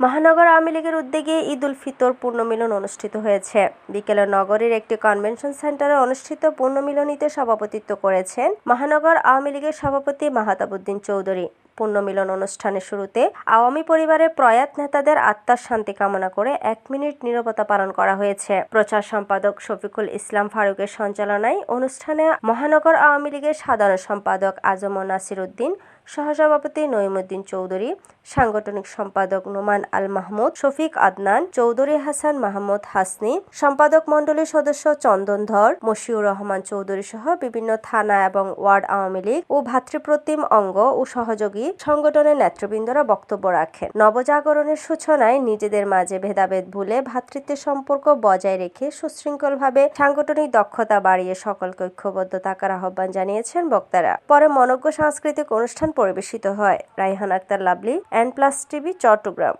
মহানগর আওয়ামী লীগের উদ্যোগে ঈদ উল ফিতর পূর্ণমিলন অনুষ্ঠিত হয়েছে। বিকেলে নগরীর একটি কনভেনশন সেন্টারে অনুষ্ঠিত পূর্ণমিলনীতে সভাপতিত্ব করেছেন মহানগর আওয়ামী লীগের সভাপতি মাহাতাবুদ্দিন চৌধুরী। পূর্ণমিলন অনুষ্ঠানের শুরুতে আওয়ামী পরিবারের প্রয়াত নেতাদের আত্মার শান্তি কামনা করে এক মিনিট নীরবতা পালন করা হয়েছে। প্রচার সম্পাদক শফিকুল ইসলাম ফারুকের সঞ্চালনায় অনুষ্ঠানে মহানগর আওয়ামী লীগের সাধারণ সম্পাদক আজম নাসির উদ্দিন সহসভাপতি নঈমুদ্দিন চৌধুরী, সাংগঠনিক সম্পাদক নোমান আল মাহমুদ, শফিক আদনান, চৌধুরী হাসান মাহমুদ হাসনি, সম্পাদক মণ্ডলীর সদস্য চন্দন ধর, মশিউর রহমান চৌধুরী সহ বিভিন্ন থানা এবং ওয়ার্ড আওয়ামী লীগ ও ভাতৃপ্রতিম অঙ্গ ও সহযোগী সংগঠনের নেতৃবৃন্দরা বক্তব্য রাখেন। নবজাগরণের সূচনায় নিজেদের মাঝে ভেদাভেদ ভুলে ভ্রাতৃত্বের সম্পর্ক বজায় রেখে সুশৃঙ্খলভাবে সাংগঠনিক দক্ষতা বাড়িয়ে সকলকে ঐক্যবদ্ধ থাকার আহ্বান জানিয়েছেন বক্তারা। পরে মনজ্ঞ সাংস্কৃতিক অনুষ্ঠান পরিবেশিত হয়। Raihan Akter Lovely N plus TV Chattogram.